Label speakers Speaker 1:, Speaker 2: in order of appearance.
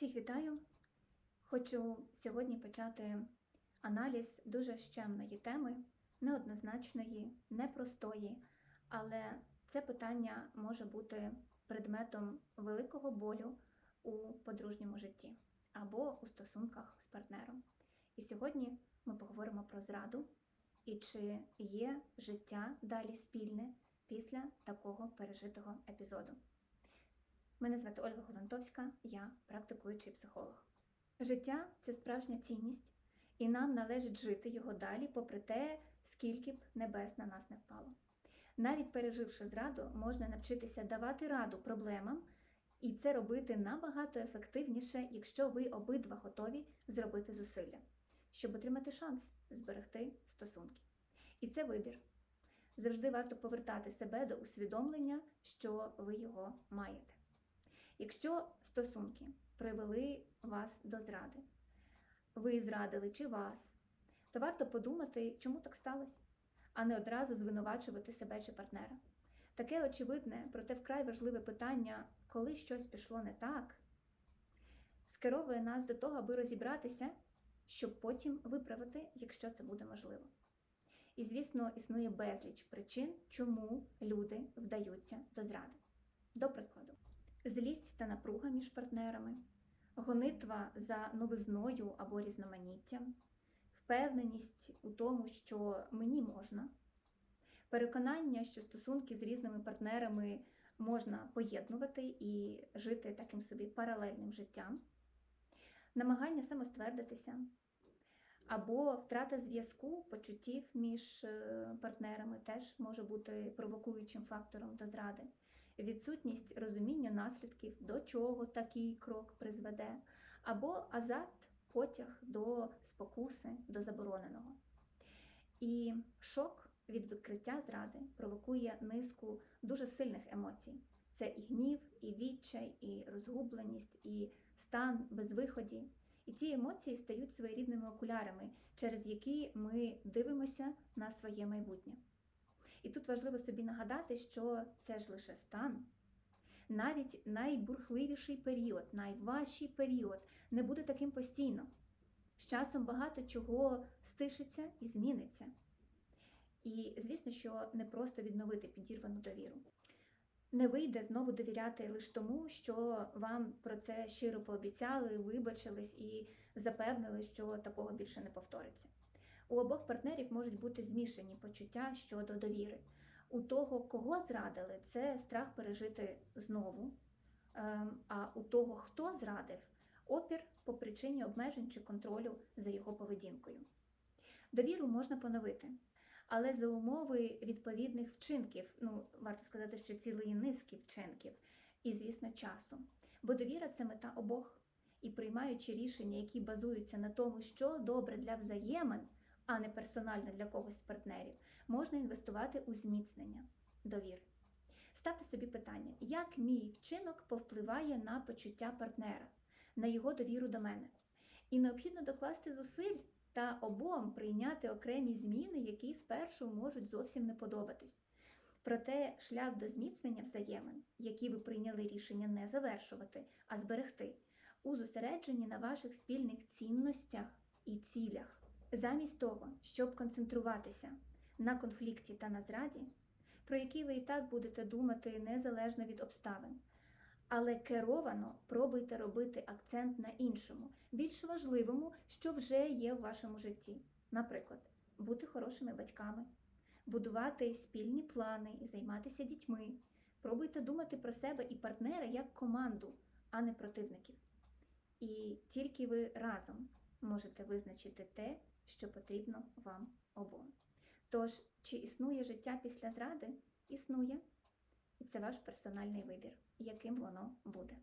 Speaker 1: Всіх вітаю! Хочу сьогодні почати аналіз дуже щемної теми, неоднозначної, непростої, але це питання може бути предметом великого болю у подружньому житті або у стосунках з партнером. І сьогодні ми поговоримо про зраду і чи є життя далі спільне після такого пережитого епізоду. Мене звати Ольга Голантовська, я практикуючий психолог. Життя це справжня цінність, і нам належить жити його далі, попри те, скільки б небес на нас не впало. Навіть переживши зраду, можна навчитися давати раду проблемам, і це робити набагато ефективніше, якщо ви обидва готові зробити зусилля, щоб отримати шанс зберегти стосунки. І це вибір. Завжди варто повертати себе до усвідомлення, що ви його маєте. Якщо стосунки привели вас до зради, ви зрадили чи вас, то варто подумати, чому так сталося, а не одразу звинувачувати себе чи партнера. Таке очевидне, проте вкрай важливе питання, коли щось пішло не так, скеровує нас до того, аби розібратися, щоб потім виправити, якщо це буде можливо. І, звісно, існує безліч причин, чому люди вдаються до зради. До прикладу, злість та напруга між партнерами, гонитва за новизною або різноманіттям, впевненість у тому, що мені можна, переконання, що стосунки з різними партнерами можна поєднувати і жити таким собі паралельним життям, намагання самоствердитися. Або втрата зв'язку, почуттів між е, партнерами теж може бути провокуючим фактором до зради, відсутність розуміння наслідків, до чого такий крок призведе, або азарт, потяг до спокуси, до забороненого. І шок від викриття зради провокує низку дуже сильних емоцій. Це і гнів, і відчай, і розгубленість, і стан безвиході. І ці емоції стають своєрідними окулярами, через які ми дивимося на своє майбутнє. І тут важливо собі нагадати, що це ж лише стан. Навіть найбурхливіший період, найважчий період не буде таким постійно. З часом багато чого стишиться і зміниться. І, звісно, що не просто відновити підірвану довіру. Не вийде знову довіряти лише тому, що вам про це щиро пообіцяли, вибачились і запевнили, що такого більше не повториться. У обох партнерів можуть бути змішані почуття щодо довіри. У того, кого зрадили, це страх пережити знову. ем, А у того, хто зрадив, опір по причині обмежень чи контролю за його поведінкою. Довіру можна поновити. Але за умови відповідних вчинків, ну варто сказати, що цілої низки вчинків, і, звісно, часу. Бо довіра це мета обох. І приймаючи рішення, які базуються на тому, що добре для взаємин, а не персонально для когось з партнерів, можна інвестувати у зміцнення довіри. Ставте собі питання, як мій вчинок повпливає на почуття партнера, на його довіру до мене. І необхідно докласти зусиль та обом прийняти окремі зміни, які спершу можуть зовсім не подобатись. Проте шлях до зміцнення взаємин, які ви прийняли рішення не завершувати, а зберегти, у зосередженні на ваших спільних цінностях і цілях. Замість того, щоб концентруватися на конфлікті та на зраді, про які ви і так будете думати незалежно від обставин. Але керовано пробуйте робити акцент на іншому, більш важливому, що вже є в вашому житті. Наприклад, бути хорошими батьками, будувати спільні плани займатися дітьми. Пробуйте думати про себе і партнера як команду, а не противників. І тільки ви разом можете визначити те, що потрібно вам обом. Тож, чи існує життя після зради? Існує. І це ваш персональний вибір, яким воно буде.